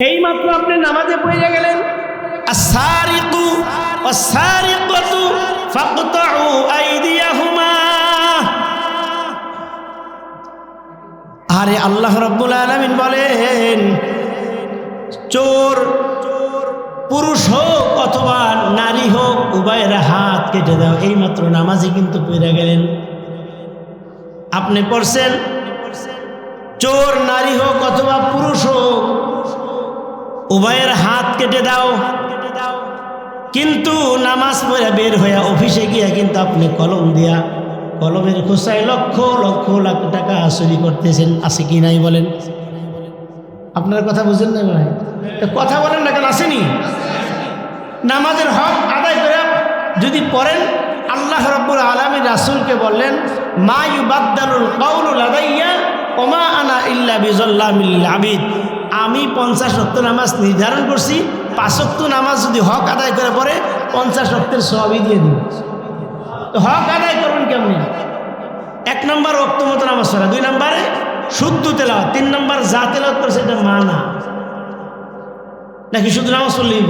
এই মাত্র আপনি নামাজে পড়ে গেলেন? আরে আল্লাহ রাব্বুল আলামিন বলেন, চোর পুরুষ হোক অথবা নারী হোক, উভয়ের হাত কেটে দাও। এই মাত্র নামাজে কিন্তু পড়ে গেলেন। আপনি পড়ছেন? চোর, নারী হোক অথবা পুরুষ হোক উভয়ের হাত কেটে দাও। কিন্তু নামাজ পড়ে বের হইয়া অফিসে গিয়া কিন্তু আপনি কলম দিয়া, কলমের খোসায় লক্ষ লক্ষ লাখ টাকা চুরি করতেছেন, আছে কি নাই বলেন? আপনার কথা বুঝেন না ভাই? কথা বলেন না কেন আসেনি নামাজের হক আদায় করে যদি পড়েন, আল্লাহ রব্বুল আলমী রাসুলকে বললেন, মা ইউবাদ্দালুল কাউলুল আদাইয়া ওমা আনা ইল্লা বিজল্লামিল আবিদ। আমি পঞ্চাশ রক্ত নামাজ নির্ধারণ করছি পাঁচক্ত নামাজ যদি হক আদায় করে পরে পঞ্চাশ রক্তের সবই দিয়ে দিন। তো হক আদায় করুন কেমন? এক নম্বর রক্ত মতো নামাজ পড়া, দুই নম্বরে শুদ্ধ তেলাওয়াত, তিন নম্বর যা তেলাওয়াত করছে এটা মানা। নাকি শুধু নামাজ পড়লেই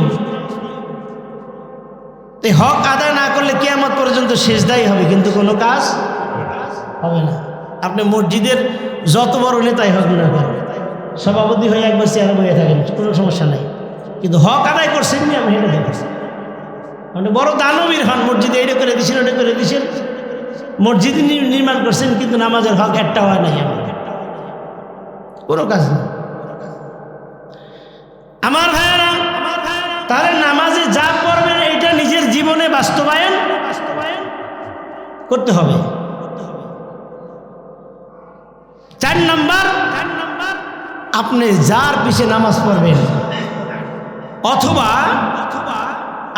এই হক আদায় না করলে কেয়ামত পর্যন্ত শেষ শেষদাই হবে, কিন্তু কোনো কাজ হবে না। আপনি মসজিদের যত বড় নেতাই হোক না সভাপতি হয়ে একবার চেয়ারে বয়ে থাকেন, কোনো সমস্যা নাই। কিন্তু হক আদায় করছেন নি, আমি হেঁটে দেখেছি আপনি বড় দানবীর হন মসজিদে এটা করে দিয়েছেন ওটা করে দিয়েছেন মসজিদ নির্মাণ করছেন, কিন্তু নামাজের হক একটা হয় নাই আমার। কোনো কাজ নেই। আমার ভাইয়েরা, তাহলে নামাজে যা পড়বেন এটা নিজের জীবনে বাস্তবায়ন বাস্তবায়ন করতে হবে। চার নাম্বার আপনি যার পিছে নামাজ পড়বেন, অথবা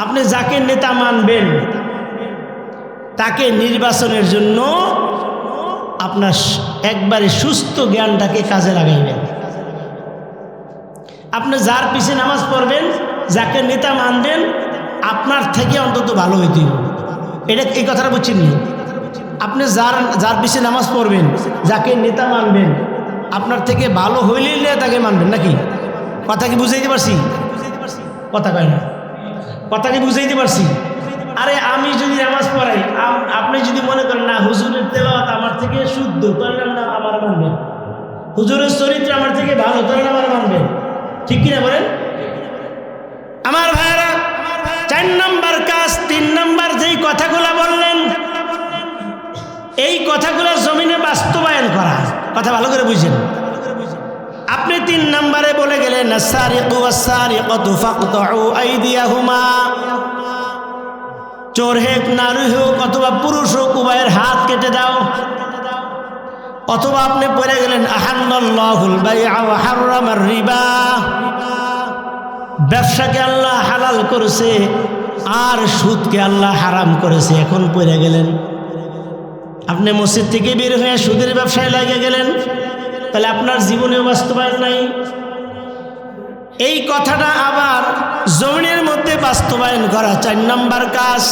আপনি যাকে নেতা মানবেন, তাকে নির্বাচনের জন্য আপনার একবারে সুস্থ জ্ঞানটাকে কাজে লাগাইবেন। আপনি যার পিছে নামাজ পড়বেন, যাকে নেতা মানবেন, আপনার থেকে অন্তত ভালো হইতে এটা এই কথাটা বুঝছেন আপনি যার যার পিছে নামাজ পড়বেন, যাকে নেতা মানবেন আপনার থেকে ভালো হইলেই তাকে মানবেন নাকি? কথা কি বুঝাইতে পারছি? কথা কয় না। কথা কি বুঝাইতে পারছি? আরে আমি যদি নামাজ পড়াই আপনি যদি মনে করেন, না, হুজুরের তেলাওয়াত আমার থেকে শুদ্ধ তাহলে না আমার মানবেন হুজুরের চরিত্র আমার থেকে ভালো, তাহলে আমার মানবেন ঠিক কিনা বলেন? আমার ভাইয়েরা, চার নম্বর কাজ, তিন নম্বর যেই কথাগুলো বললেন, এই কথাগুলো জমিনে বাস্তবায়ন করা। কথা ভালো করে বুঝছেন আপনি তিন নম্বরে বলে গেলেন, "আস-সারিকু ওয়াস-সারিকাতু ফাকতাউ আইদিয়াহুমা। চোর হেক, নারী হোক, অথবা পুরুষ হোক, উভয়ের হাত কেটে দাও। অথবা আপনি পড়ে গেলেন ব্যবসাকে আল্লাহ হালাল করেছে, আর সুদকে আল্লাহ হারাম করেছে, এখন পড়ে গেলেন। আপনি মসজিদ থেকে বের হয়ে সুদের ব্যবসায় লাগে গেলেন, তাহলে আপনার জীবনে বাস্তবায়ন নাই। এই কথাটা আবার জমিনের মধ্যে বাস্তবায়ন করা, চার নম্বর কাজ।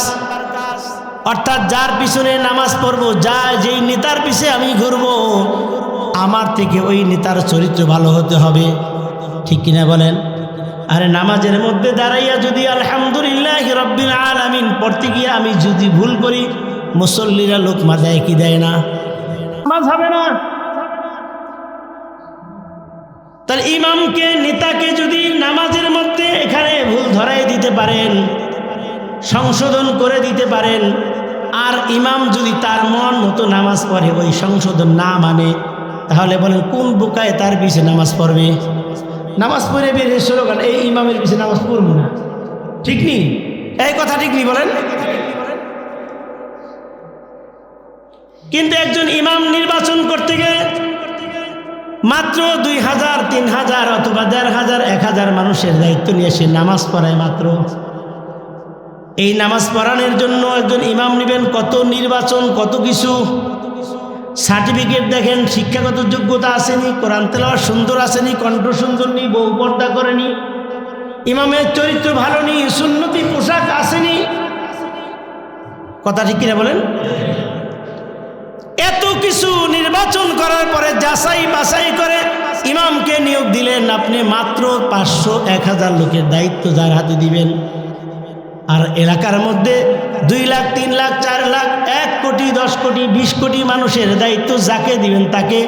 অর্থাৎ যার পিছনে নামাজ পড়ব, যা যেই নেতার পিছে আমি ঘুরব, আমার থেকে ওই নেতার চরিত্র ভালো হতে হবে। ঠিক কিনা বলেন? আরে নামাজের মধ্যে দাঁড়াইয়া যদি আলহামদুলিল্লাহ রব্বিল আলামিন পড়তে গিয়ে আমি যদি ভুল করি মুসল্লিরা লোকমা দেয় কি দেয় না? নামাজ হবে না। তাহলে ইমামকে নেতাকে যদি নামাজের মধ্যে এখানে ভুল ধরাই দিতে পারেন সংশোধন করে দিতে পারেন আর ইমাম যদি তার মন মতো নামাজ পড়ে ওই সংশোধন না মানে তাহলে বলেন কোন বোকায় তার পিছে নামাজ পড়বে? নামাজ পড়ে বের হয়ে স্লোগান এই ইমামের পিছে নামাজ পড়ব না। ঠিক নি? এই কথা ঠিক নি বলেন? কিন্তু একজন ইমাম নির্বাচন করতে গেলে মাত্র দুই হাজার, তিন হাজার অথবা দেড় হাজার, এক হাজার মানুষের দায়িত্ব নিয়ে সে নামাজ পড়ায় মাত্র। এই নামাজ পড়ানোর জন্য একজন ইমাম নেবেন, কত নির্বাচন, কত কিছু। সার্টিফিকেট দেখেন, শিক্ষাগত যোগ্যতা আসেনি, কোরআন তেলাওয়াত সুন্দর আসেনি, কণ্ঠ সুন্দর নেই, বউ পর্দা করেনি, ইমামের চরিত্র ভালো নেই, সুন্নতি পোশাক আসেনি। কথা ঠিক কিনা বলেন? এত কিছু নির্বাচন করার পরে যাচাই বাছাই করে ইমামকে নিয়োগ দিলেন আপনি মাত্র পাঁচশো এক হাজার লোকের দায়িত্ব যার হাতে দিবেন। আর এলাকার মধ্যে দুই লাখ, তিন লাখ, চার লাখ, এক কোটি, দশ কোটি, বিশ কোটি মানুষের দায়িত্ব যাকে দিবেন তাকে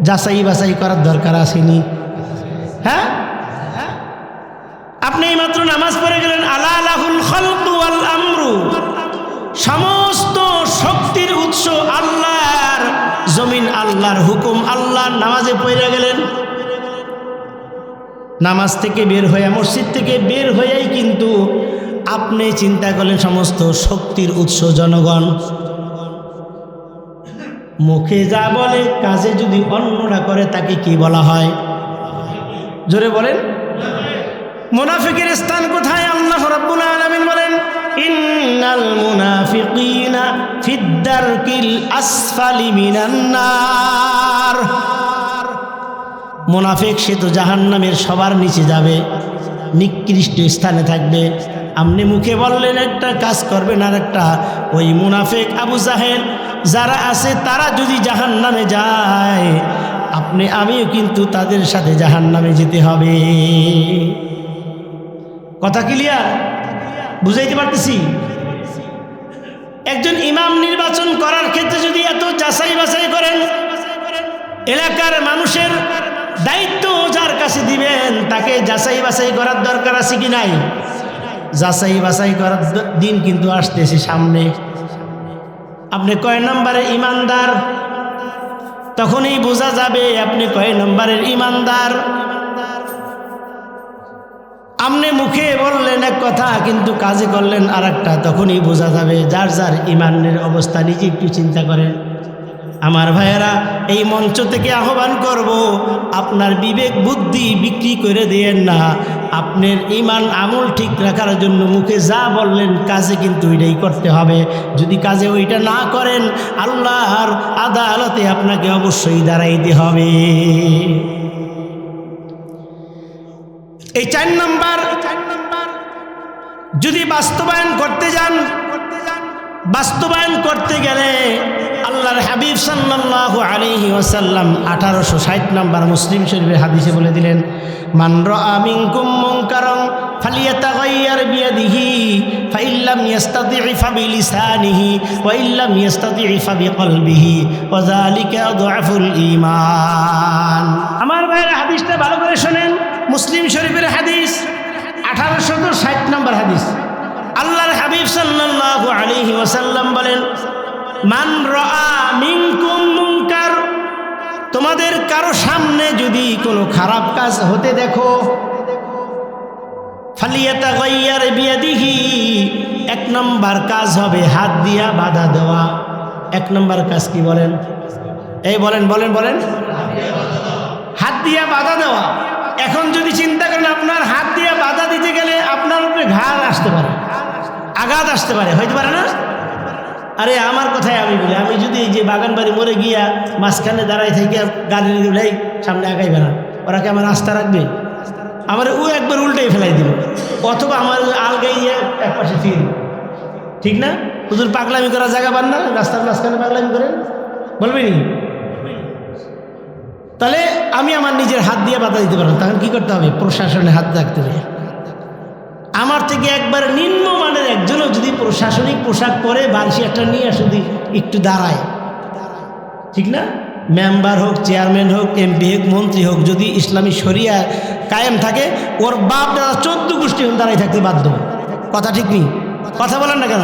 যাচাই বাছাই করার দরকার আসেনি। হ্যাঁ? আপনি এইমাত্র নামাজ পড়ে গেলেন আলা আলাহুল আমরু। আল্লাহর হুকুম, আল্লাহর নামাজে পড়ে গেলেন। নামাজ থেকে বের হয়ে মসজিদ থেকে বের হয়েই কিন্তু আপনি চিন্তা করলেন সমস্ত শক্তির উৎস জনগণ। মুখে যা বলে, কাজে যদি অন্যরা করে, তাকে কি বলা হয়? জোরে বলেন। মুনাফিকের স্থান কোথায়? আল্লাহ রাব্বুল আলামিন বলেন, ইন্নাল মুনাফিকিনা ফিদ্দারকিল আসফালি মিনান নার। মুনাফিক, সে তো জাহান্নামের সবার নিচে যাবে, নিকৃষ্ট স্থানে থাকবে। আপনি মুখে বললেন, একটা কাজ করবেন আর একটা। ওই মুনাফেক আবু জাহেল, যারা আছে তারা যদি জাহান্নামে যায়, আপনি, আমিও কিন্তু তাদের সাথে জাহান্নামে যেতে হবে। কথা ক্লিয়ার বুঝাইতে পারতেছি? একজন ইমাম নির্বাচন করার ক্ষেত্রে যদি এত যাচাই বাছাই করেন, এলাকার মানুষের দায়িত্ব যার কাছে দিবেন, তাকে যাচাই বাছাই করার দরকার আছে কি নাই? যাচাই বাছাই করার দিন কিন্তু আসতেছে সামনে। আপনি কয় নম্বরের ইমানদার? তখনই বোঝা যাবে আপনি কয় নম্বরের ইমানদার। আপনি মুখে বললেন এক কথা, কিন্তু কাজে করলেন আর একটা তখনই বোঝা যাবে যার যার ইমানের অবস্থা, নিজে একটু চিন্তা করেন। আমার ভাইয়েরা, এই মঞ্চ থেকে আহ্বান করব, আপনার বিবেক বুদ্ধি বিক্রি করে দিয়েন না। আপনার ইমান আমল ঠিক রাখার জন্য মুখে যা বললেন, কাজে কিন্তু ওইটাই করতে হবে। যদি কাজে ওইটা না করেন, আল্লাহর আদালতে আপনাকে অবশ্যই দাঁড়াইতে হবে। এই চার নম্বর যদি বাস্তবায়ন করতে যান, বাস্তবায়ন করতে গেলে আল্লাহর হাবিব সাল্লাল্লাহু আলাইহি ওয়াসাল্লাম আঠারোশো ষাট নম্বর মুসলিম শরীফের হাদিসে বলে দিলেন, মান যালিকা আদআফুল ঈমান. আমার ভাইয়ের, হাদিসটা ভালো করে শুনেন। মুসলিম শরীফের হাদিস আঠারোশো ষাট নম্বর হাদিস। আল্লাহর হাবিব সাল্লাল্লাহু আলাইহি ওয়াসাল্লাম বলেন, মান মুনকার তোমাদের কারও সামনে যদি কোনো খারাপ কাজ হতে দেখো এক নম্বর কাজ হবে হাত দিয়া বাধা দেওয়া। এক নম্বর কাজ কি বলেন? এই বলেন বলেন বলেন। হাত দিয়া বাধা দেওয়া। এখন যদি চিন্তা করেন, আপনার হাত দিয়ে বাধা দিতে গেলে আপনার উপরে ঘাড় আসতে পারে, আঘাত আসতে পারে, হইতে পারে না? আরে, আমার কথাই আমি বলি, আমি যদি এই যে বাগান বাড়ি মরে গিয়া মাঝখানে দাঁড়াই থেকে গাড়ি উঠাই সামনে আগাইবে না ওরা কি আমার আস্থা রাখবে? আমার ও একবার উল্টাই ফেলাই দিল অথবা আমার আলগাইয়া এক পাশে ফির। ঠিক না? হুজুর পাগলামি করার জায়গা পান না? রাস্তার মাঝখানে পাগলামি করেন? বলবেনি তাহলে আমি আমার নিজের হাত দিয়ে বাধা দিতে পারব তখন কি করতে হবে? প্রশাসনের হাত রাখতে হবে। আমার থেকে একবার নিম্নমানের একজনও যদি প্রশাসনিক পোশাক পরে বালসি একটা নিয়ে শুধু একটু দাঁড়ায়। ঠিক না? মেম্বার হোক, চেয়ারম্যান হোক, এমপি হোক, মন্ত্রী হোক, যদি ইসলামী শরিয়া কায়েম থাকে, ওর বাপ, দাদা চোদ্দ গোষ্ঠী হোক দাঁড়াই থাকতে বাধ্য। কথা ঠিক নেই? কথা বলেন না কেন?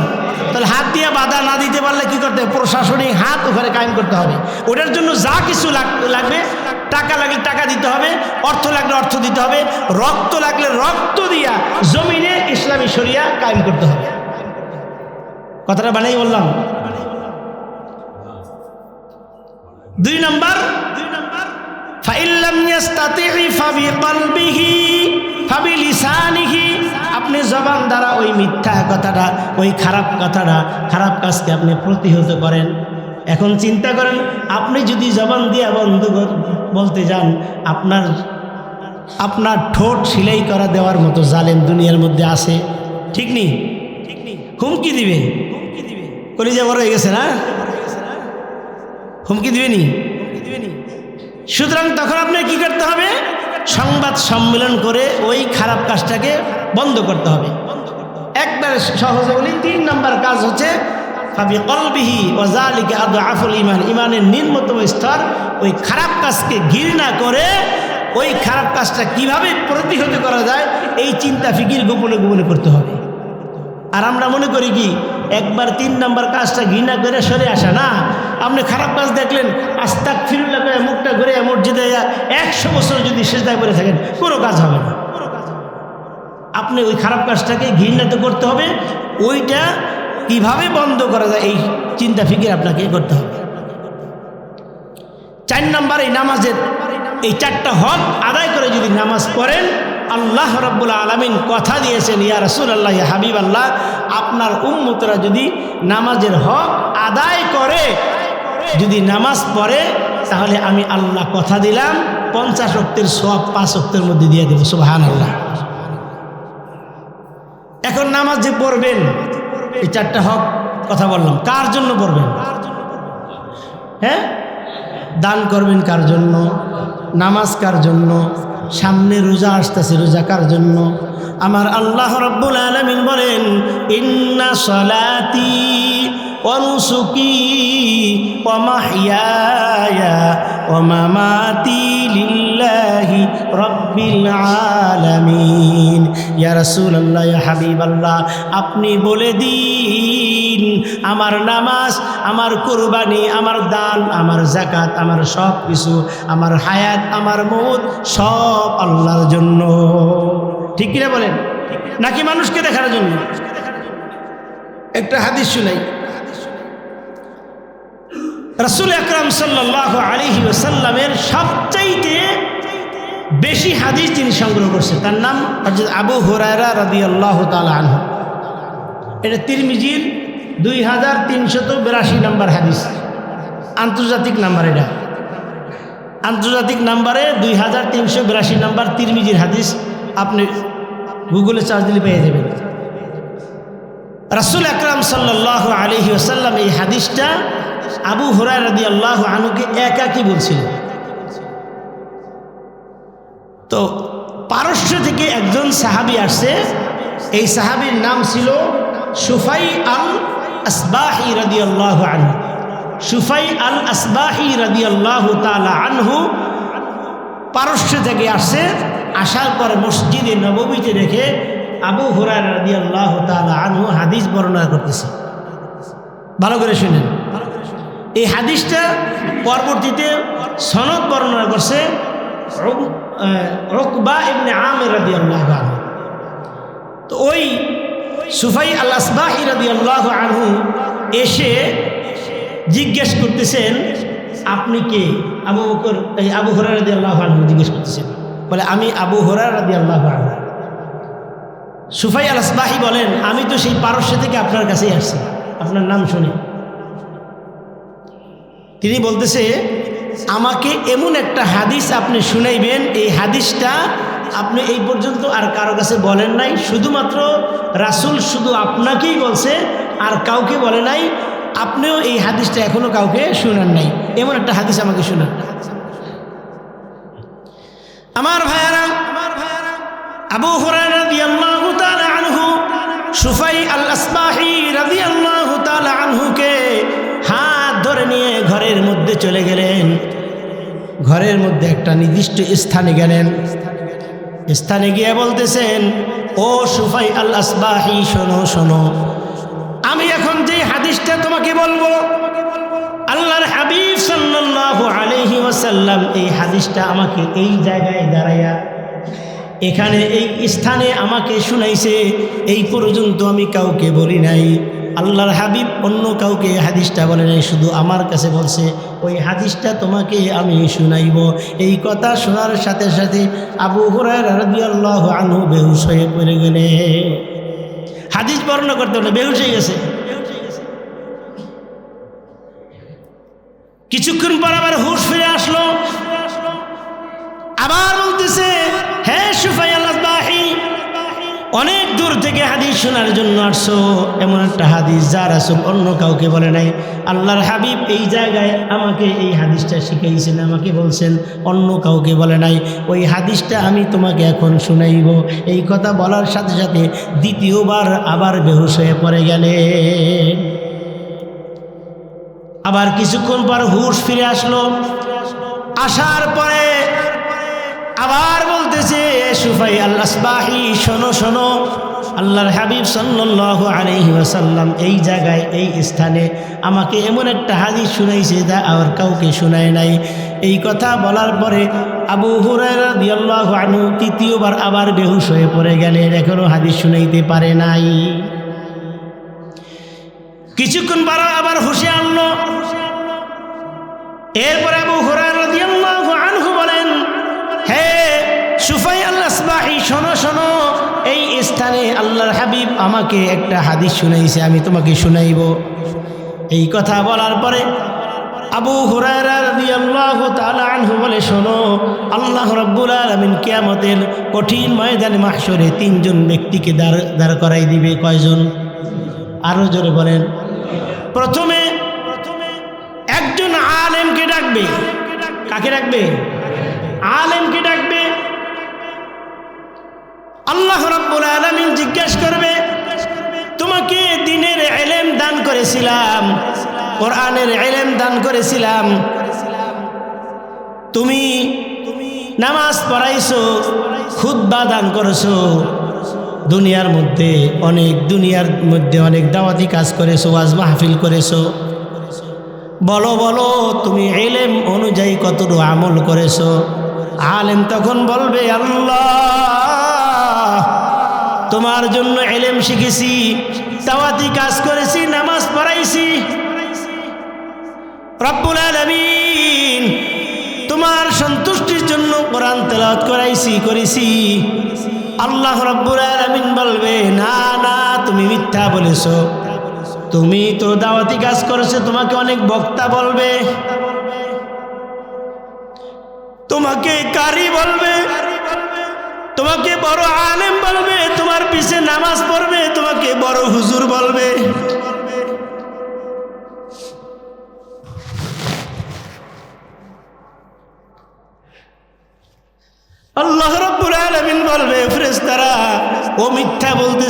তাহলে হাত দিয়ে বাধা না দিতে পারলে কি করতে হবে? প্রশাসনিক হাত ওখানে কায়েম করতে হবে। ওটার জন্য যা কিছু লাগ- লাগবে টাকা লাগলে টাকা দিতে হবে, অর্থ লাগলে অর্থ দিতে হবে, রক্ত লাগলে রক্ত দিয়া জমিনে ইসলামী শরিয়া কায়েম করতে হবে। কথাটা বানাই বললাম। দুই নম্বর দুই নম্বর আপনি জবান দ্বারা ওই মিথ্যা কথাটা, ওই খারাপ কথাটা, খারাপ কাজকে আপনি প্রতিহত করেন। এখন চিন্তা করেন, আপনি যদি জবান দিয়ে বন্ধ বলতে যান, আপনার আপনার ঠোঁট সিলাই করা দেওয়ার মতো জালেম দুনিয়ার মধ্যে আছে। ঠিক নেই? ঠিক নেই হুমকি দিবে? হুমকি দিবে কলিজা বড় হয়ে গেছে না? হুমকি দিবেনি সুতরাং তখন আপনার কি করতে হবে? সংবাদ সম্মেলন করে ওই খারাপ কাজটাকে বন্ধ করতে হবে। একবার সহজে বলি, তিন নম্বর কাজ হচ্ছে ফাবি কলবিহি ওজালিকে আদু আফুল ইমান ইমানের নিম্নতম স্তর ওই খারাপ কাজকে ঘৃণা করে ওই খারাপ কাজটা কীভাবে প্রতিহত করা যায় এই চিন্তা ফিকির গোপনে গোপনে করতে হবে। আর আমরা মনে করি কি, একবার তিন নম্বর কাজটা ঘৃণা করে সরে আসা না। আপনি খারাপ কাজ দেখলেন আস্তাক ফিরুল্লা করে মুখটা ঘুরে মসজিদে একশো বছর যদি সেজদায় করে থাকেন, কোনো কাজ হবে না। আপনি ওই খারাপ কাজটাকে ঘৃণাতে করতে হবে, ওইটা কীভাবে বন্ধ করা যায়, এই চিন্তা ফিকির আপনাকে করতে হবে। চার নম্বর, এই নামাজের এই চারটা হক আদায় করে যদি নামাজ পড়েন, আল্লাহ রব্বুল আলমিন কথা দিয়েছেন, ইয়া রসুল আল্লাহ ইয়া হাবিব আল্লাহ আপনার উম্মতরা যদি নামাজের হক আদায় করে, যদি নামাজ পড়ে, তাহলে আমি আল্লাহ কথা দিলাম, পঞ্চাশ অক্টের সব পাঁচ অক্টের মধ্যে দিয়ে দেবো সুবাহান আল্লাহ এখন নামাজ যে পড়বেন এই চারটা হক, কথা বললাম। কার জন্য পড়বেন? হ্যাঁ? দান করবেন কার জন্য? নামাজ কার জন্য? সামনে রোজা আসতেছে, রোজা কার জন্য? আমার আল্লাহ রব্বুল আলমিন বলেন, ইন্না সলাতি অনুসুকি ওমাহিয়ায়া ওমামাতি লিল্লাহি আলামিন। ইয়া রাসূলুল্লাহ, ইয়া হাবিবাল্লাহ, আপনি বলে দিন, আমার নামাজ, আমার কুরবানি, আমার দান, আমার জাকাত আমার সব কিছু, আমার হায়াত, আমার মৌত, সব আল্লাহর জন্য। ঠিক কিনা বলেন? নাকি মানুষকে দেখার জন্য? একটা হাদিস শুনাই। রসুল আকরাম সাল্লাহ আলিহি ওসাল্লামের সবচাইতে বেশি হাদিস তিনি সংগ্রহ করছেন তার নাম হজরত আবু হুরায়রা রদি আল্লাহ আনহু। এটা তিরমিজির দুই হাজার তিনশত বিরাশি নাম্বার হাদিস। আন্তর্জাতিক নাম্বার এটা। আন্তর্জাতিক নাম্বারে দুই হাজার তিনশো বিরাশি নাম্বার তিরমিজির হাদিস আপনি গুগলে চার্জ দিলে পেয়ে যাবেন। রাসুল আকরাম সাল্লাহ আলহি আসাল্লাম এই হাদিসটা আবু হরাই রাদি আল্লাহ আনুকে একাকি বলছিল। তো পারস্য থেকে একজন সাহাবি আসছে। এই সাহাবির নাম ছিল সুফাই আল আসবাহি রাদি আল্লাহ আনহু। সুফাই আল আসবাহি রাদি আল্লাহ তালা আনহু পারস্য থেকে আসছে। আসার পর মসজিদে নবমীতে রেখে আবু হুরার রাদি আল্লাহ তালা আনহু হাদিস বর্ণনা করতেছে। ভালো করে শুনেন। এই হাদিসটা পরবর্তীতে সনদ বর্ণনা করছে রকবা ইবনে আমের রাদি আল্লাহ তো ওই সুফাই আল আসবাহি রাদি আল্লাহ আনহু এসে জিজ্ঞেস করতেছেন, আপনি কে? আবু বকর, এই আবু হরার রাদি আল্লাহ আনহু জিজ্ঞেস করতেছেন। বলে, আমি আবু হরার রাদি আল্লাহ আনহু। সুফাই আল আসবাহি বলেন, আমি তো সেই পারস্য থেকে আপনার কাছেই আসছি। আপনার নাম শুনে। তিনি বলতেছে আমাকে এমন একটা হাদিস আপনি শুনাইবেন, এই হাদিসটা আপনি এই পর্যন্ত আর কারও কাছে বলেন নাই। শুধুমাত্র রাসুল শুধু আপনাকেই বলছে, আর কাউকে বলে নাই। আপনিও এই হাদিসটা এখনও কাউকে শুনান নাই। এমন একটা হাদিস আমাকে শুনান। আমার ভাইয়ারা, আবু হুরায়রা রাদিয়াল্লাহু তাআলা আনহু, সুফাই আল আসবাহি রাদিয়াল্লাহু হাত নিয়ে ঘরের মধ্যে চলে গেলেন। ঘরের মধ্যে একটা নির্দিষ্ট স্থানে গেলেন। স্থানে গিয়ে বলতেছেন, ও সুফাই আল আসবাহি, শোনো শোনো। আমি এখন যে হাদিসটা তোমাকে বলব, আল্লাহর হাবিব সাল্লাল্লাহু আলাইহি ওয়াসাল্লাম এই হাদিসটা আমাকে এই জায়গায় দাঁড়াইয়া, এখানে এই স্থানে আমাকে শুনাইছে, এই পর্যন্ত আমি কাউকে বলি নাই। আল্লাহর হাবিব অন্য কাউকে হাদিসটা বলে নাই, শুধু আমার কাছে বলছে, ওই হাদিসটা তোমাকে আমি শুনাইব। এই কথা শোনার সাথে সাথে আবু হুরায় রাদিয়াল্লাহু আনহু বেহুশ হয়ে পড়ে গেলে। হাদিস বর্ণনা করতে হলে বেহুশ হয়ে গেছে। কিছুক্ষণ পর আবার হুশ ফিরে আসলো। আবার অনেক দূর থেকে হাদিস শোনার জন্য আসছো। এমন একটা হাদিস যা রাসুল অন্য কাউকে বলে নাই। আল্লাহর হাবিব এই জায়গায় আমাকে এই হাদিসটা শিখাইছেন, আমাকে বলছেন, অন্য কাউকে বলে নাই। ওই হাদিসটা আমি তোমাকে এখন শুনাইব। এই কথা বলার সাথে সাথে দ্বিতীয়বার আবার বেহুশ হয়ে পড়ে গেলে। আবার কিছুক্ষণ পর হুশ ফিরে আসলো। আসার পরে আবার বলতেছে সুফাই আল্লাহবাহি শোনো শোনো। আল্লাহর হাবিব সাল্লাহ আলহি ওয়াসাল্লাম এই জায়গায়, এই স্থানে আমাকে এমন একটা হাদিস শুনাইছে যা আর কাউকে শুনায় নাই। এই কথা বলার পরে আবু হুরায়রা আনু তৃতীয়বার আবার বেহুশ হয়ে পড়ে গেলেন এখনও হাদিস শুনাইতে পারে নাই। কিছুক্ষণ পর আবার হুশে আনলো। এরপরে আবু হুরায়রা দিয়াল্লাহু আল্লাহবাহি শোনো শোনো, এই স্থানে আল্লাহর হাবিব আমাকে একটা হাদিস শুনাইছে, আমি তোমাকে শুনাইব। এই কথা বলার পরে আবু আনহু বলে, শোনো, আল্লাহ রাব্বুল আলামিন কিয়ামতের কঠিন ময়দানে মাহশরে তিনজন ব্যক্তিকে দাঁড় দাঁড় করাই দিবে, কয়জন? আরও জোরে বলেন। প্রথমে একজন আলেমকে ডাকবে। কাকে ডাকবে? আলেমকে ডাকবে। আল্লাহ রাব্বুল আলামিন জিজ্ঞেস করবে, তোমাকে দিনের এলেম দান করেছিলাম, কোরআনের এলেম দান করেছিলাম। তুমি নামাজ পড়াইছো খুদ্া দান করেছ। দুনিয়ার মধ্যে অনেক, দুনিয়ার মধ্যে অনেক দাওয়াতি কাজ করেছ, ওয়াজ মাহফিল করেছ। বলো বলো, তুমি এলেম অনুযায়ী কতটুকু আমল করেছ? আলেম তখন বলবে, আল্লাহ তোমার জন্য এলেম শিখেছি, তাওয়াতি কাজ করেছি, নামাজ পড়াইছি। রব্বুল আলামিন তোমার সন্তুষ্টির জন্য কোরআন তেলাওয়াত করাইছি, করেছি। আল্লাহ রব্বুল আলামিন বলবে, না না, তুমি মিথ্যা বলেছ। তুমি তো দাওয়াতি কাজ করেছ, তোমাকে অনেক বক্তা বলবে। তোমাকে কারি বলবে। তোমাকে বড় আলেম বলবে।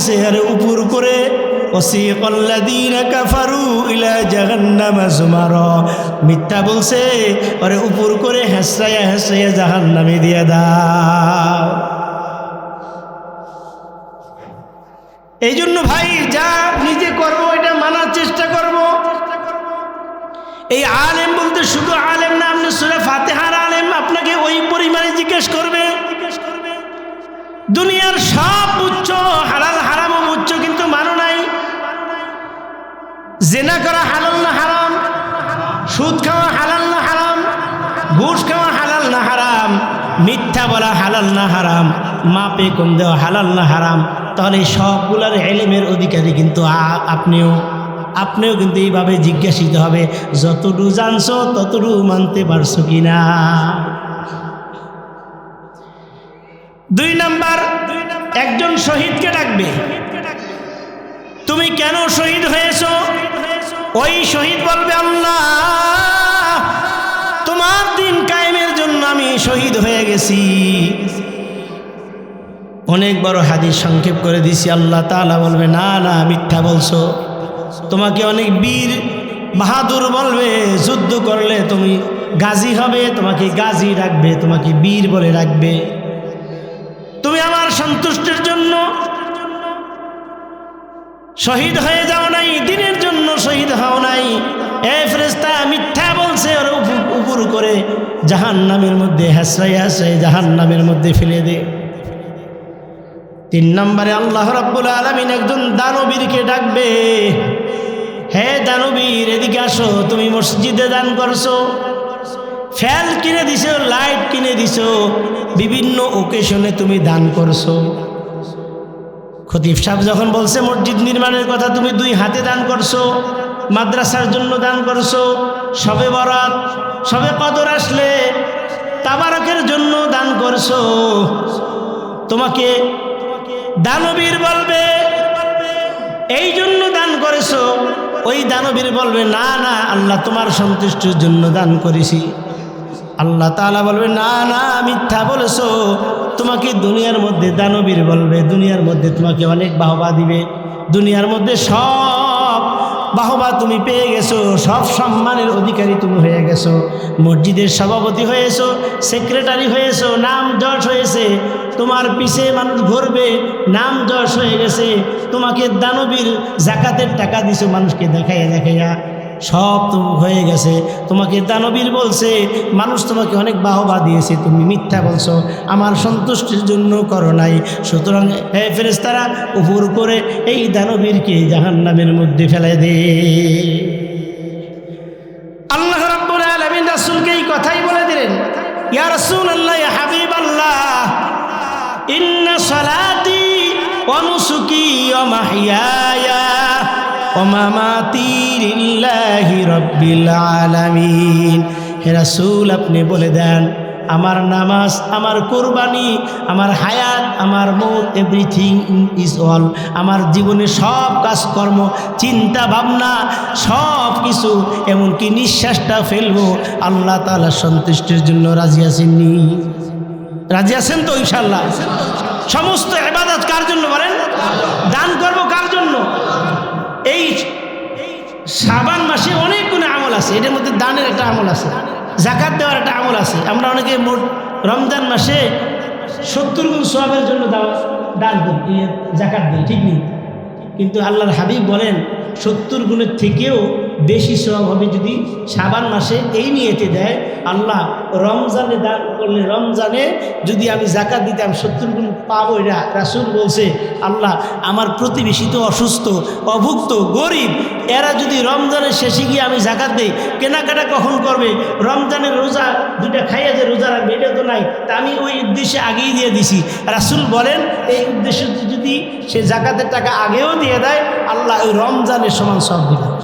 চেহারে উপর করে মিথ্যা বলছে, ওরে উপর করে জাহান নামে দিয়ে এই জন্য ভাই, যা নিজে করব, এটা মানার চেষ্টা করব। এই আলেম বলতে শুধু আলেম না, আপনি সুরে ফাতেহার আলেম, আপনাকে ওই পরিমাণে জিজ্ঞেস করবে জিজ্ঞেস করবে, দুনিয়ার সব জেনা করা হালাল না হারাম? সুদ খাওয়া হালাল না হারাম? ঘুষ খাওয়া হালাল না হারাম? মিথ্যা বলা হালাল না হারাম? মাপে কম দেওয়া হালাল না হারাম? তাহলে সবগুলার এলেমের অধিকারী কিন্তু আপনিও। আপনিও কিন্তু এইভাবে জিজ্ঞাসিত হবে যতটু জানছো ততটু মানতে পারছ কিনা? দুই নাম্বার, একজন শহীদকে ডাকবে। তুমি কেন শহীদ হয়েছ? ওই শহীদ বলবে, আল্লাহ, তোমার দিন কায়েমের জন্য আমি শহীদ হয়ে গেছি। অনেক বড় হাদিস সংক্ষেপ করে দিছি। আল্লাহ তালা বলবে, না না, মিথ্যা বলছো। তোমাকে অনেক বীর বাহাদুর বলবে, যুদ্ধ করলে তুমি গাজী হবে, তোমাকে গাজী রাখবে, তোমাকে বীর বলে রাখবে। তুমি আমার সন্তুষ্টির শহীদ হয়ে যাও নাই, দিনের জন্য শহীদ হও নাই। এ ফেরেস্তা মিথ্যা বলছে, ওর উপর করে জাহান নামের মধ্যে হাসরাই হাসরাই জাহান নামের মধ্যে ফেলে দে। তিন নম্বরে আল্লাহ রাব্বুল আলমিন একজন দানবীরকে ডাকবে, হে দানবীর, এদিকে আসো, তুমি মসজিদে দান করছ। ফ্যান কিনে দিছো, লাইট কিনে দিছো, বিভিন্ন ওকেশনে তুমি দান করছ। খতিব সাহেব যখন বলছে, মসজিদ নির্মাণের কথা তুমি দুই হাতে দান করছ, মাদ্রাসার জন্য দান করছ, সবে বরাত, সবে কদর আসলে তাবারকের জন্য দান করছ। তোমাকে দানবীর বলবে, এই জন্য দান করেছ। ওই দানবীর বলবে, না না, আল্লাহ তোমার সন্তুষ্টির জন্য দান করেছি। আল্লাহ তাআলা বলবে, না না, মিথ্যা বলেছ। তোমাকে দুনিয়ার মধ্যে দানবীর বলবে, দুনিয়ার মধ্যে তোমাকে অনেক বাহবা দিবে। দুনিয়ার মধ্যে সব বাহবা তুমি পেয়ে গেছো, সব সম্মানের অধিকারী তুমি হয়ে গেছো। মসজিদের সভাপতি হয়েছো, সেক্রেটারি হয়েছো, নাম যশ হয়েছে। তোমার পিছে মানুষ ঘুরবে, নাম যশ হয়ে গেছে। তোমাকে দানবীর জাকাতের টাকা দিছো মানুষকে দেখাইয়া দেখাইয়া। সব তো হয়ে গেছে। তোমাকে দানবীর বলছে, মানুষ তোমাকে অনেক বাহবা দিয়েছে, তুমি মিথ্যা বলছো, আমার সন্তুষ্টির জন্য করো নাই। সুতরাং, হে ফেরেস্তারা উপর করে এই দানবীরকে জাহান্নামের মধ্যে ফেলে দে। আল্লাহ রাব্বুল আলামিন রাসূলকে এই কথাই বলে দিলেন, ইয়া রাসূলুল্লাহ, ইয়া হাবিবাল্লাহ, ইন্না সালাতি ওয়া নুসুকি ওয়া হে রাসূল, আপনি বলে দেন, আমার নামাজ, আমার কোরবানি, আমার হায়াত, আমার মত এভরিথিং ইজ অল আমার জীবনে সব কাজকর্ম, চিন্তা ভাবনা, সব কিছু, এমনকি নিঃশ্বাসটা ফেলব। আল্লাহ তাআলার সন্তুষ্টির জন্য রাজি আছেননি। রাজি আছেন তো ইনশাল্লাহ সমস্ত এবাদত কার জন্য বলেন? দান করব এই সাবান মাসে অনেকগুলো আমল আছে। এটার মধ্যে দানের একটা আমল আছে জাকাত দেওয়ার একটা আমল আছে। আমরা অনেকে মোট রমজান মাসে সত্তর গুণ সবের জন্য দান করি জাকাত দিই, ঠিক নেই? কিন্তু আল্লাহর হাবিব বলেন, সত্তর গুণের থেকেও বেশি সোয়াব হবে যদি সাবান মাসে এই নিয়েতে দেয়, আল্লাহ রমজানে দান করলে রমজানে যদি আমি জাকাত দিতাম, সত্তর গুণ পাবো এটা। রাসুল বলছে, আল্লাহ আমার প্রতিবেশী তো অসুস্থ, অভুক্ত, গরিব, এরা যদি রমজানের শেষে গিয়ে আমি জাকাত দেই, কেনাকাটা কখন করবে? রমজানের রোজা, দুইটা খাইয়া যে রোজা রাখবে এটা তো নাই। তা আমি ওই উদ্দেশ্যে আগেই দিয়ে দিছি। রাসুল বলেন, এই উদ্দেশ্যে যদি সে জাকাতের টাকা আগেও দিয়ে দেয়, আল্লাহ ওই রমজানের সমান সব দিবেন